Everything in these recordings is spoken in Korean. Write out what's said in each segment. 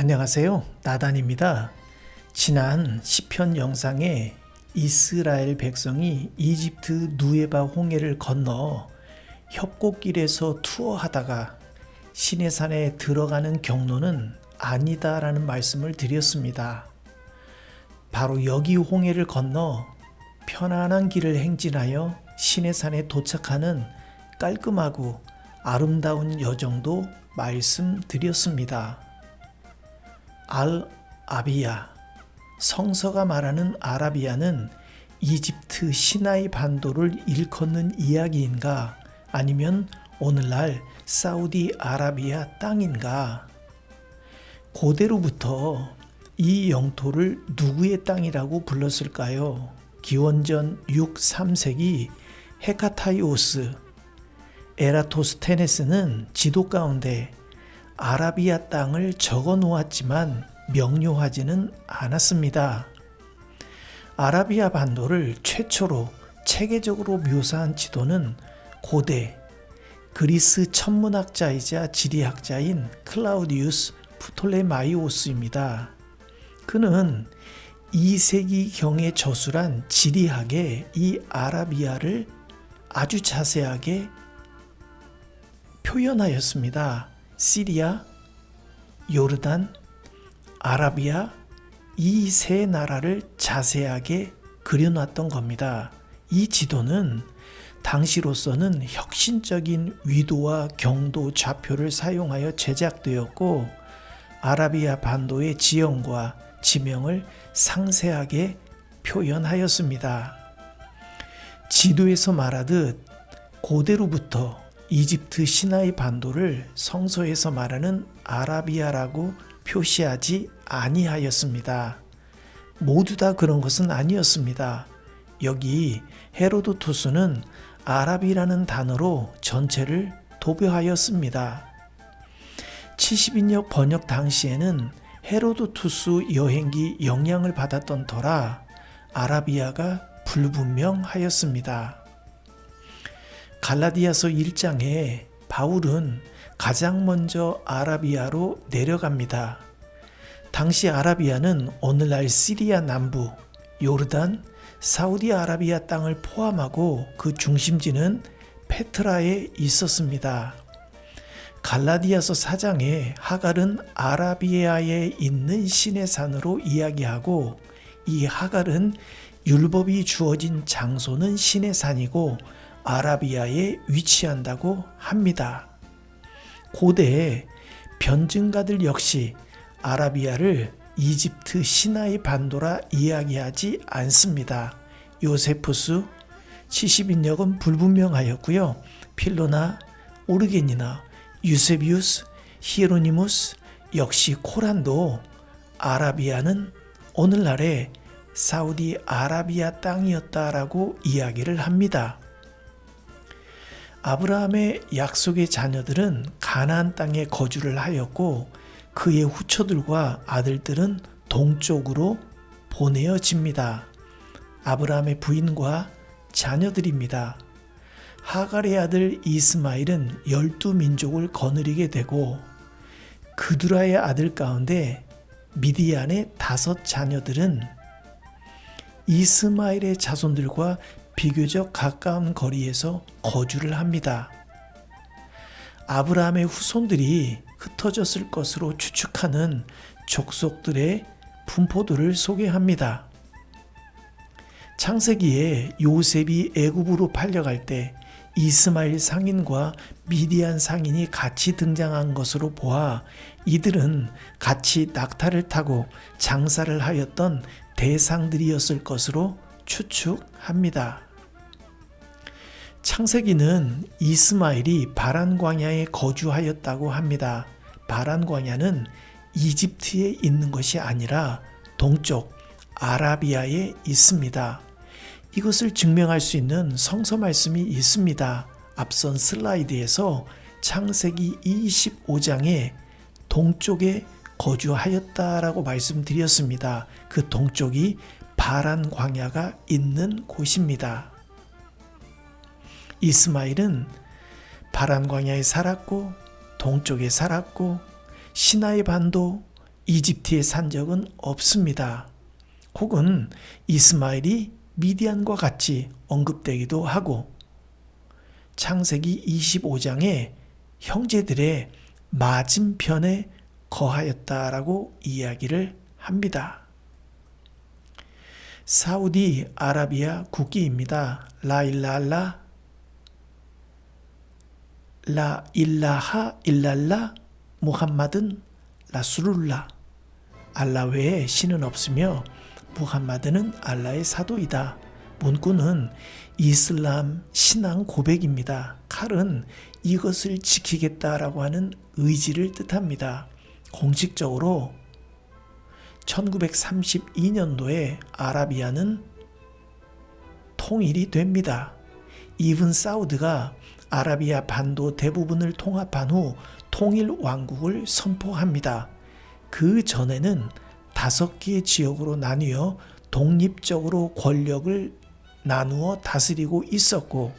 안녕하세요. 나단입니다. 지난 시편 영상에 이스라엘 백성이 이집트 누에바 홍해를 건너 협곡길에서 투어하다가 시내산에 들어가는 경로는 아니다라는 말씀을 드렸습니다. 바로 여기 홍해를 건너 편안한 길을 행진하여 시내산에 도착하는 깔끔하고 아름다운 여정도 말씀드렸습니다. 알 아비야. 성서가 말하는 아라비아는 이집트 시나이 반도를 일컫는 이야기인가? 아니면 오늘날 사우디 아라비아 땅인가? 고대로부터 이 영토를 누구의 땅이라고 불렀을까요? 기원전 6, 3세기 헤카타이오스. 에라토스테네스는 지도 가운데 아라비아 땅을 적어 놓았지만 명료하지는 않았습니다. 아라비아 반도를 최초로 체계적으로 묘사한 지도는 고대 그리스 천문학자이자 지리학자인 클라우디우스 프톨레마이오스입니다. 그는 2세기경에 저술한 지리학에 이 아라비아를 아주 자세하게 표현하였습니다. 시리아, 요르단, 아라비아 이 세 나라를 자세하게 그려놨던 겁니다. 이 지도는 당시로서는 혁신적인 위도와 경도 좌표를 사용하여 제작되었고 아라비아 반도의 지형과 지명을 상세하게 표현하였습니다. 지도에서 말하듯 고대로부터 이집트 시나이 반도를 성서에서 말하는 아라비아라고 표시하지 아니하였습니다. 모두 다 그런 것은 아니었습니다. 여기 헤로도투스는 아랍이라는 단어로 전체를 도배하였습니다. 70인역 번역 당시에는 헤로도투스 여행기 영향을 받았던 터라 아라비아가 불분명하였습니다. 갈라디아서 1장에 바울은 가장 먼저 아라비아로 내려갑니다. 당시 아라비아는 오늘날 시리아 남부, 요르단, 사우디아라비아 땅을 포함하고 그 중심지는 페트라에 있었습니다. 갈라디아서 4장에 하갈은 아라비아에 있는 신의 산으로 이야기하고 이 하갈은 율법이 주어진 장소는 신의 산이고 아라비아에 위치한다고 합니다. 고대의 변증가들 역시 아라비아를 이집트 시나이 반도라 이야기하지 않습니다. 요세푸스 70인역은 불분명하였고요. 필로나, 오르겐이나 유세비우스, 히에로니무스 역시 코란도 아라비아는 오늘날의 사우디 아라비아 땅이었다라고 이야기를 합니다. 아브라함의 약속의 자녀들은 가나안 땅에 거주를 하였고 그의 후처들과 아들들은 동쪽으로 보내어집니다. 아브라함의 부인과 자녀들입니다. 하갈의 아들 이스마일은 열두 민족을 거느리게 되고 그두라의 아들 가운데 미디안의 다섯 자녀들은 이스마일의 자손들과 비교적 가까운 거리에서 거주를 합니다. 아브라함의 후손들이 흩어졌을 것으로 추측하는 족속들의 분포들을 소개합니다. 창세기에 요셉이 애굽으로 팔려갈 때 이스마일 상인과 미디안 상인이 같이 등장한 것으로 보아 이들은 같이 낙타를 타고 장사를 하였던 대상들이었을 것으로 추측합니다. 창세기는 이스마일이 바란 광야에 거주하였다고 합니다. 바란 광야는 이집트에 있는 것이 아니라 동쪽 아라비아에 있습니다. 이것을 증명할 수 있는 성서 말씀이 있습니다. 앞선 슬라이드에서 창세기 25장에 동쪽에 거주하였다라고 말씀드렸습니다. 그 동쪽이 바란 광야가 있는 곳입니다. 이스마일은 바란 광야에 살았고 동쪽에 살았고 시나이 반도 이집트에 산 적은 없습니다. 혹은 이스마엘이 미디안과 같이 언급되기도 하고 창세기 25장에 형제들의 맞은편에 거하였다라고 이야기를 합니다. 사우디 아라비아 국기입니다. 라일랄라 라 일라하 일랄라 무함마든 라수룰라 알라 외에 신은 없으며 무함마드는 알라의 사도이다. 문구는 이슬람 신앙 고백입니다. 칼은 이것을 지키겠다라고 하는 의지를 뜻합니다. 공식적으로 1932년도에 아라비아는 통일이 됩니다. 이븐 사우드가 아라비아 반도 대부분을 통합한 후 통일 왕국을 선포합니다. 그 전에는 다섯 개의 지역으로 나뉘어 독립적으로 권력을 나누어 다스리고 있었고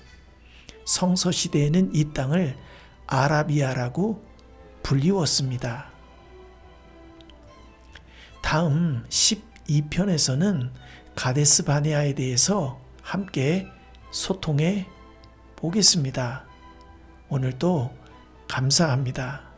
성서 시대에는 이 땅을 아라비아라고 불리웠습니다. 다음 12편에서는 가데스 바네아에 대해서 함께 소통해 보겠습니다. 오늘도 감사합니다.